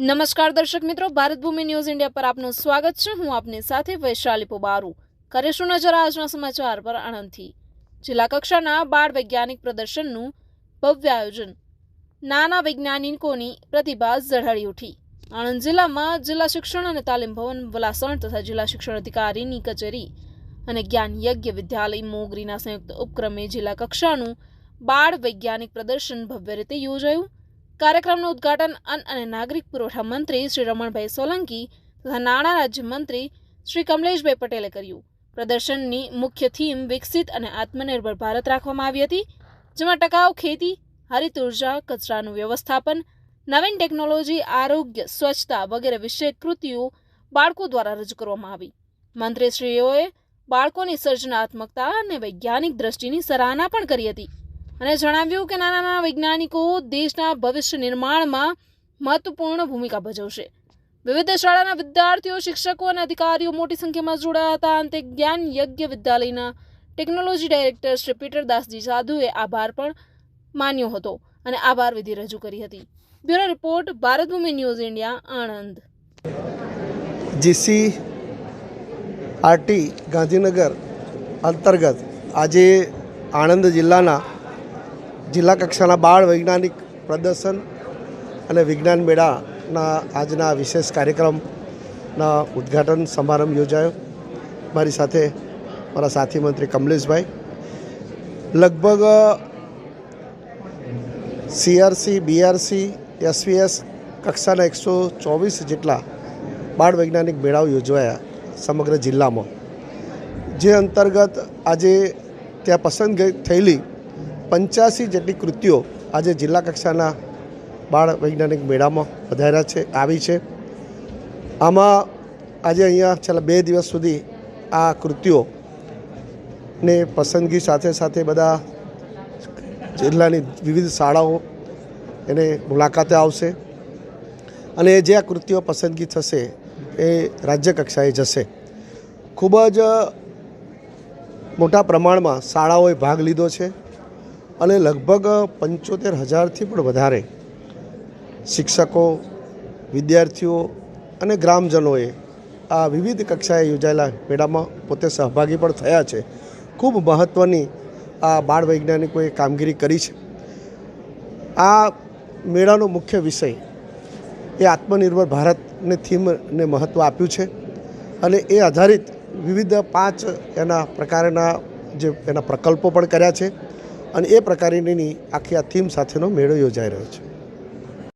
નમસ્કાર દર્શક મિત્રો, ભારત ભૂમિ ન્યૂઝ ઇન્ડિયા પર આપનું સ્વાગત છે. હું આપની સાથે વૈશાલી પોબારુ. કરીશું નજર આજના સમાચાર પર આણંદથી. જિલ્લા કક્ષાના બાળ વૈજ્ઞાનિક પ્રદર્શનનું ભવ્ય આયોજન. નાના વૈજ્ઞાનિકોની પ્રતિભા ઝળહળી ઉઠી. આણંદ જિલ્લામાં જિલ્લા શિક્ષણ અને તાલીમ ભવન વલાસણ તથા જિલ્લા શિક્ષણ અધિકારીની કચેરી અને જ્ઞાન યજ્ઞ વિદ્યાલય મોગરીના સંયુક્ત ઉપક્રમે જિલ્લા કક્ષાનું બાળ વૈજ્ઞાનિક પ્રદર્શન ભવ્ય રીતે યોજાયું. કાર્યક્રમનું ઉદ્ઘાટન અન્ન અને નાગરિક પુરવઠા મંત્રી શ્રી રમણભાઈ સોલંકી તથા નાણાં રાજ્યમંત્રી શ્રી કમલેશભાઈ પટેલે કર્યું. પ્રદર્શનની મુખ્ય થીમ વિકસિત અને આત્મનિર્ભર ભારત રાખવામાં આવી હતી, જેમાં ટકાઉ ખેતી, હરિત ઊર્જા, કચરાનું વ્યવસ્થાપન, નવીન ટેકનોલોજી, આરોગ્ય, સ્વચ્છતા વગેરે વિષય કૃતિઓ બાળકો દ્વારા રજૂ કરવામાં આવી. મંત્રીશ્રીઓએ બાળકોની સર્જનાત્મકતા અને વૈજ્ઞાનિક દ્રષ્ટિની સરાહના પણ કરી હતી. અને જણાવ્યું કે નાના નાના વૈજ્ઞાનિકો દેશના ભવિષ્ય નિર્માણમાં મહત્વપૂર્ણ ભૂમિકા ભજવશે. વિવિધ શાળાના વિદ્યાર્થીઓ, શિક્ષકો અને અધિકારીઓ મોટી સંખ્યામાં જોડાયા હતા. અંતે જ્ઞાન યજ્ઞ વિદ્યાલયના technology director Shri Peter Dasji સાધુએ આભાર પણ માન્યો હતો અને આભાર વિધિ રજૂ કરી હતી. Bureau report, Bharat Bhumi news India, Anand. G C R T Gandhinagar અંતર્ગત આજે આણંદ જિલ્લાના જિલ્લા કક્ષાના બાળ વૈજ્ઞાનિક પ્રદર્શન અને વિજ્ઞાન મેળાના આજના વિશેષ કાર્યક્રમના ઉદ્ઘાટન સમારંભ યોજાયો. મારી સાથે મારા સાથી મંત્રી કમલેશભાઈ, લગભગ, સીઆરસી, બીઆરસી, એસવીએસ કક્ષાના એકસો ચોવીસ જેટલા બાળ વૈજ્ઞાનિક મેળાઓ યોજવાયા સમગ્ર જિલ્લામાં. જે અંતર્ગત આજે ત્યાં પસંદ થયેલી પંચ્યાસી જેટલી કૃતિઓ આજે જિલ્લા કક્ષાના બાળ વૈજ્ઞાનિક મેળામાં વધાર્યા છે, આવી છે. આમાં આજે અહીંયા છેલ્લા બે દિવસ સુધી આ કૃતિઓ ને પસંદગી સાથે સાથે બધા જિલ્લાની વિવિધ શાળાઓ એને મુલાકાતે આવશે અને જે આ કૃતિઓ પસંદગી થશે એ રાજ્ય કક્ષાએ જશે. ખૂબ જ મોટા પ્રમાણમાં શાળાઓએ ભાગ લીધો છે. અને લગભગ પંચોતેર હજારથી પણ વધારે શિક્ષકો, વિદ્યાર્થીઓ અને ગ્રામજનોએ આ વિવિધ કક્ષાએ યોજાયેલા મેળામાં પોતે સહભાગી પણ થયા છે. ખૂબ મહત્ત્વની આ બાળ વૈજ્ઞાનિકોએ કામગીરી કરી છે. આ મેળાનો મુખ્ય વિષય એ આત્મનિર્ભર ભારતને થીમને મહત્ત્વ આપ્યું છે અને એ આધારિત વિવિધ પાંચ એના પ્રકારના જે એના પ્રકલ્પો પણ કર્યા છે. અને એ પ્રકારની આખી આ થીમ સાથેનો મેળો યોજાઈ રહ્યો છે.